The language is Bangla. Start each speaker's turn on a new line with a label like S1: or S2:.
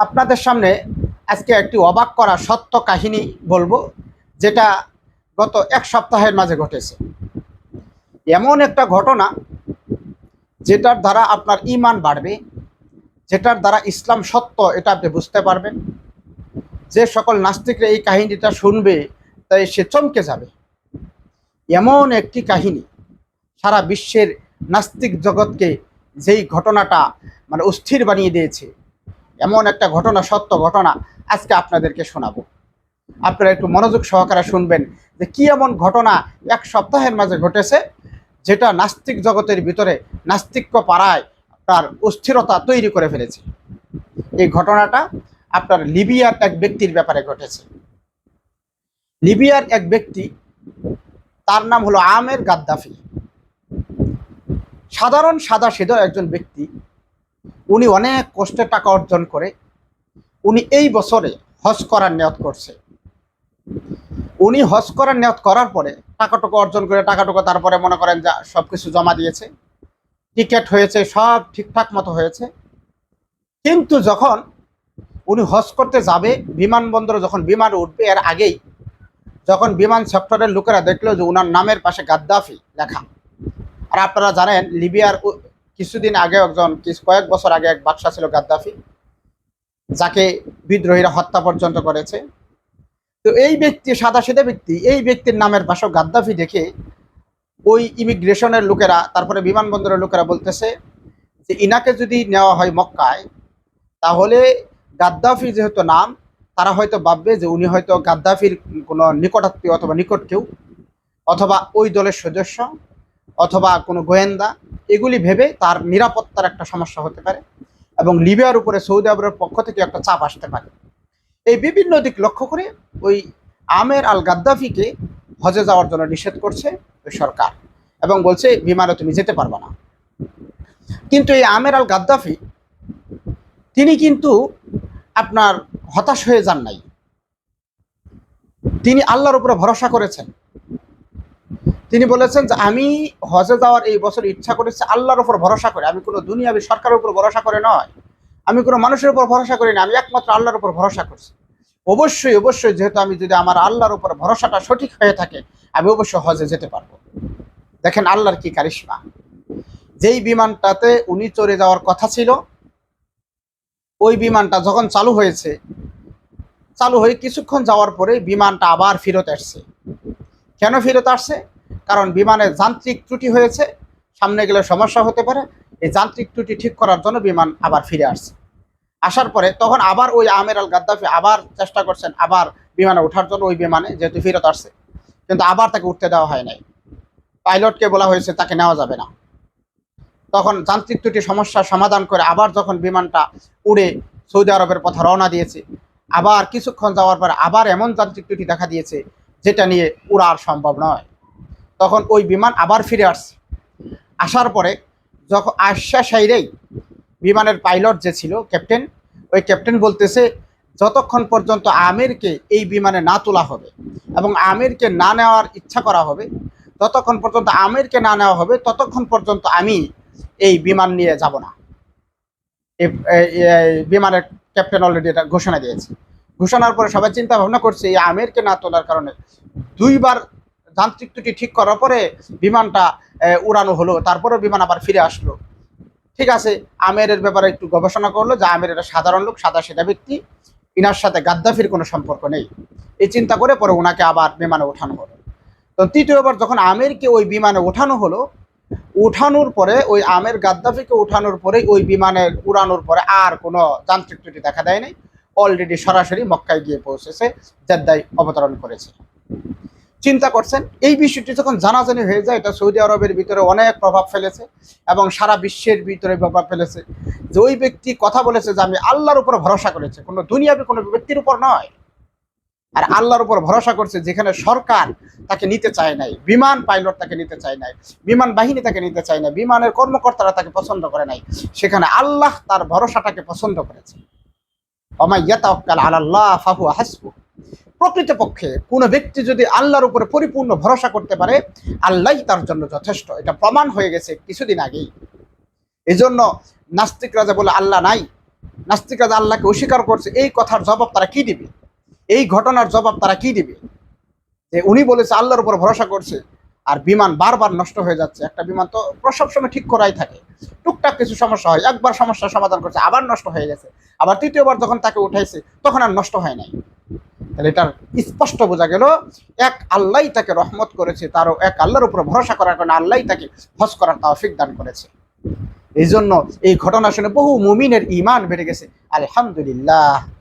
S1: আপনাদের সামনে আজকে একটি অবাক করা সত্য কাহিনী বলব, যেটা গত এক সপ্তাহের মাঝে ঘটেছে। এমন একটা ঘটনা যেটার দ্বারা আপনার ইমান বাড়বে, যেটার দ্বারা ইসলাম সত্য এটা আপনি বুঝতে পারবেন। যে সকল নাস্তিকরা এই কাহিনীটা শুনবে, তাই সে চমকে যাবে। এমন একটি কাহিনী সারা বিশ্বের নাস্তিক জগৎকে যেই ঘটনাটা মানে অস্থির বানিয়ে দিয়েছে এমন একটা ঘটনা, সত্য ঘটনা আজকে আপনাদেরকে শোনাবো। আপনারা একটু মনোযোগ সহকারে শুনবেন যে কি এমন ঘটনা এক সপ্তাহের মাঝে ঘটেছে, যেটা নাস্তিক জগতের ভিতরে নাস্তিক্য পাড়ায় তার অস্থিরতা তৈরি করে ফেলেছে। এই ঘটনাটা আপনার লিবিয়ার এক ব্যক্তির ব্যাপারে ঘটেছে। লিবিয়ার এক ব্যক্তি, তার নাম হলো আমের গাদ্দাফি। সাধারণ সাদা সিধা একজন ব্যক্তি উনি অনেক কষ্টে টাকা অর্জন করে, উনি এই বছরে হজ করার নিয়ত করছে। উনি হজ করার নিয়ত করার পরে টাকাটুকু অর্জন করে, টাকাটুকু তারপরে মনে করেন যা সব কিছু জমা দিয়েছে, টিকিট হয়েছে, সব ঠিকঠাক মতো হয়েছে। কিন্তু যখন উনি হজ করতে যাবে, বিমানবন্দরে যখন বিমান উঠবে, এর আগেই যখন বিমান সেক্টরের লোকেরা দেখল যে উনার নামের পাশে গাদ্দাফি লেখা। আর আপনারা জানেন, লিবিয়ার কিছুদিন আগে একজন কয়েক বছর আগে এক বাদশা ছিল গাদ্দাফি, যাকে বিদ্রোহীরা হত্যা পর্যন্ত করেছে। তো এই ব্যক্তি সাদা সেদা ব্যক্তি, এই ব্যক্তির নামের পাশেও গাদ্দাফি দেখে ওই ইমিগ্রেশনের লোকেরা, তারপরে বিমানবন্দরের লোকেরা বলতেছে যে ইনাকে যদি নেওয়া হয় মক্কায়, তাহলে গাদ্দাফি যেহেতু নাম, তারা হয়তো ভাববে যে উনি হয়তো গাদ্দাফির কোনো নিকটাত্মীয় অথবা নিকট কেউ, অথবা ওই দলের সদস্য, অথবা কোনো গোয়েন্দা। এগুলি ভেবে তার নিরাপত্তার একটা সমস্যা হতে পারে এবং লিবিয়ার উপরে সৌদি আরবের পক্ষ থেকে একটা চাপ আসতে পারে। এই বিভিন্ন দিক লক্ষ্য করে ওই আমের আল গাদ্দাফিকে হজে যাওয়ার জন্য নিষেধ করছে ওই সরকার এবং বলছে, বিমানে তুমি যেতে পারবে না। কিন্তু এই আমের আল গাদ্দাফি তিনি কিন্তু আপনার হতাশ হয়ে যান নাই। তিনি আল্লাহর উপরে ভরসা করেছেন। তিনি বলেছেন যে আমি হজে যাওয়ার এই বছর ইচ্ছা করেছি আল্লাহর উপর ভরসা করে। আমি কোনো দুনিয়াবি সরকারের উপর ভরসা করে নয়। আমি কোনো মানুষের উপর ভরসা করি না। আমি একমাত্র আল্লাহর উপর ভরসা করছি। অবশ্যই অবশ্যই যেহেতু আমি যদি আমার আল্লাহর উপর ভরসাটা সঠিক হয়ে থাকে, আমি অবশ্যই হজে যেতে পারব। দেখেন আল্লাহর কি কারিশমা। যেই বিমানটাতে উনি চড়ে যাওয়ার কথা ছিল, ওই বিমানটা যখন চালু হয়েছে, চালু হয়ে কিছুক্ষণ যাওয়ার পরে বিমানটা আবার ফেরত আসছে। কেন ফেরত আসছে? কারণ বিমানের যান্ত্রিক ত্রুটি হয়েছে, সামনে গেলে সমস্যা হতে পারে। এই যান্ত্রিক ত্রুটি ঠিক করার জন্য বিমান আবার ফিরে আসছে। আসার পরে তখন আবার ওই আমের আল গাদ্দাফি আবার চেষ্টা করছেন আবার বিমানে ওঠার জন্য ওই বিমানে, যেহেতু ফেরত আসছে। কিন্তু আবার তাকে উঠতে দেওয়া হয় নাই। পাইলটকে বলা হয়েছে, তাকে নেওয়া যাবে না। তখন যান্ত্রিক ত্রুটি সমস্যার সমাধান করে আবার যখন বিমানটা উড়ে সৌদি আরবের পথে রওনা দিয়েছে, আবার কিছুক্ষণ যাওয়ার পর আবার এমন যান্ত্রিক ত্রুটি দেখা দিয়েছে, যেটা নিয়ে উড়া আর সম্ভব নয়। তখন ওই বিমান আবার ফিরে আসছে। আসার পরে যখন আশ্বাস সাইরেই বিমানের পাইলট যে ছিল, ক্যাপ্টেন, ওই ক্যাপ্টেন বলতেছে, যতক্ষণ পর্যন্ত আমিরকে এই বিমানে না তোলা হবে এবং আমিরকে না নেওয়ার ইচ্ছা করা হবে, ততক্ষণ পর্যন্ত আমিরকে না নেওয়া হবে, ততক্ষণ পর্যন্ত আমি এই বিমান নিয়ে যাব না। বিমানের ক্যাপ্টেন অলরেডি এটা ঘোষণা দিয়েছে। ঘোষণার পরে সবাই চিন্তা ভাবনা করছে, এই আমিরকে না তোলার কারণে দুইবার যান্ত্রিক ত্রুটি ঠিক করার পরে বিমানটা উড়ানো হলো। তারপরে বিমান আবার ফিরে আসলো। ঠিক আছে, আমেরের ব্যাপারে একটু গবেষণা করল যে আমের এটা সাধারণ লোক, সাদা সেটা ব্যক্তি। ইনার সাথে গাদ্দাফির কোনো সম্পর্ক নেই। এই চিন্তা করে পরে ওনাকে আবার বিমানে ওঠানো হলো। তো তৃতীয়বার যখন আমেরকে ওই বিমানে ওঠানো হলো উঠানোর পরে, ওই আমের গাদ্দাফিকে উঠানোর পরে ওই বিমানের উড়ানোর পরে আর কোনো যান্ত্রিক ত্রুটি দেখা দেয়নি। অলরেডি সরাসরি মক্কায় গিয়ে পৌঁছেছে, জেদ্দায় অবতরণ করেছে। চিন্তা করছেন। এই বিষয়টি যখন জানাজানি হয়ে যায়, এটা সৌদি আরবের ভিতরে অনেক প্রভাব ফেলেছে এবং সারা বিশ্বের ভিতরে প্রভাব ফেলেছে। যে ওই ব্যক্তি কথা বলেছে যে, আমি আল্লাহর উপর ভরসা করেছে। কোনো দুনিয়াবি কোনো ব্যক্তির উপর নয়। আর আল্লাহর উপর ভরসা করছে যেখানে সরকার তাকে নিতে চায় নাই, বিমান পাইলট তাকে নিতে চায় নাই, বিমান বাহিনী তাকে নিতে চায় না বিমানের কর্মকর্তারা তাকে পছন্দ করে নাই। সেখানে আল্লাহ তার ভরসাটাকে পছন্দ করেছে। অমাইয়াতাওয়াক্কাল আলাল্লাহ ফাহু হাসবু প্রকৃতপক্ষে কোনো ব্যক্তি যদি আল্লাহর উপরে পরিপূর্ণ ভরসা করতে পারে, আল্লাহই তার জন্য যথেষ্ট। এটা প্রমাণ হয়ে গেছে কিছুদিন আগেই। এজন্য নাস্তিকরা যে বলে আল্লাহ নাই। নাস্তিকরা যে আল্লাহকে অস্বীকার করছে, এই কথার জবাব তারা কি দিবে? এই ঘটনার জবাব তারা কি দিবে? যে উনি বলেছে, আল্লাহর উপর ভরসা করছে, আর বিমান বারবার নষ্ট হয়ে যাচ্ছে। একটা বিমান তো প্রসব সময় ঠিক করাই থাকে। টুকটাক কিছু সমস্যা হয়, একবার সমস্যার সমাধান করছে, আবার নষ্ট হয়ে গেছে। আবার তৃতীয়বার যখন তাকে উঠাইছে, তখন আর নষ্ট হয় নাই। এটার স্পষ্ট বোঝা গেল, এক আল্লাহ তাকে রহমত করেছে, তারও এক আল্লাহর উপর ভরসা করার কারণে আল্লাহ তাকে হজ করার তাওফিক দান করেছে। এই জন্য এই ঘটনা শুনে বহু মুমিনের ইমান বেড়ে গেছে। আলহামদুলিল্লাহ।